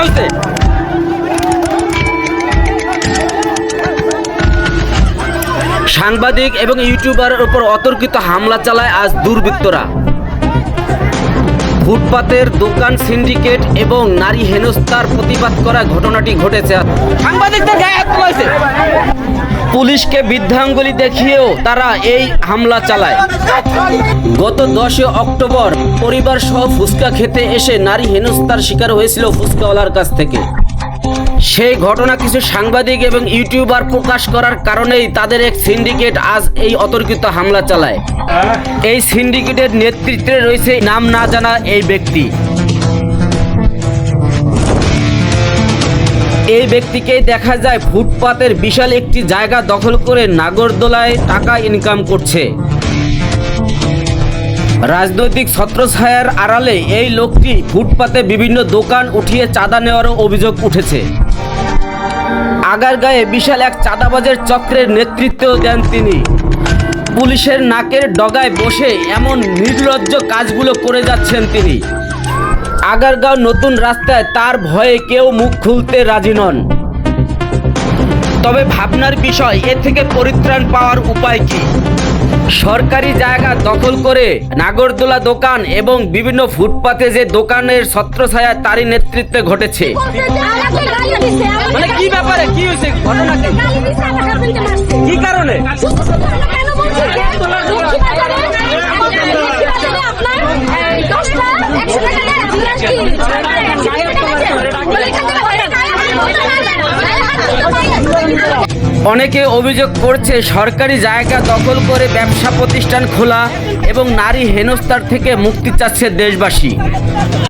হয়েছে। সাংবাদিক এবং ইউটিউবারের উপর অতর্কিত হামলা চালায় আজ দুর্বৃত্তরা। ফুটপাতের দোকান, সিন্ডিকেট এবং নারী হেনস্থার প্রতিবাদ করা ঘটনাটি ঘটেছে সাংবাদিকদের গায়ে হাত পুলিশকে বৃদ্ধাঙ্গুলি দেখিয়েও তারা এই হামলা চালায়। গত দশই অক্টোবর পরিবার সহ ফুচকা খেতে এসে নারী হেনস্থার শিকার হয়েছিল ফুচকাওয়ালার কাছ থেকে। সেই ঘটনা কিছু সাংবাদিক এবং ইউটিউবার প্রকাশ করার কারণেই তাদের এক সিন্ডিকেট আজ এই অতর্কিত হামলা চালায়। এই সিন্ডিকেটের নেতৃত্বে রয়েছে নাম না জানা এই ব্যক্তি। এই ব্যক্তিকে দেখা যায় ফুটপাতের বিশাল একটি জায়গা দখল করে নাগরদোলায় টাকা ইনকাম করছে। রাজনৈতিক ছত্রছায়ার আড়ালে এই লোকটি ফুটপাতে বিভিন্ন দোকান উঠিয়ে চাঁদা নেওয়ারও অভিযোগ উঠেছে। আগারগাঁয়ে বিশাল এক চাঁদাবাজের চক্রের নেতৃত্ব দেন তিনি। পুলিশের নাকের ডগায় বসে এমন নির্লজ্জ কাজগুলো করে যাচ্ছেন তিনি। আগারগাঁও নতুন রাস্তায় তার ভয়ে কেউ মুখ খুলতে রাজি নন। তবে ভাবনার বিষয়, এ থেকে পরিত্রাণ পাওয়ার উপায় কি? সরকারি জায়গা দখল করে নাগরদোলা দোকান এবং বিভিন্ন ফুটপাতে যে দোকানের ছত্রছায়া তারই নেতৃত্বে ঘটেছে। মানে কি ব্যাপারে? কি হয়েছে? ঘটনা কি কারণে? অনেকে অভিযোগ করছে সরকারি জায়গা দখল করে ব্যবসা প্রতিষ্ঠান খোলা এবং নারী হেনস্থার থেকে মুক্তি চাচ্ছে দেশবাসী।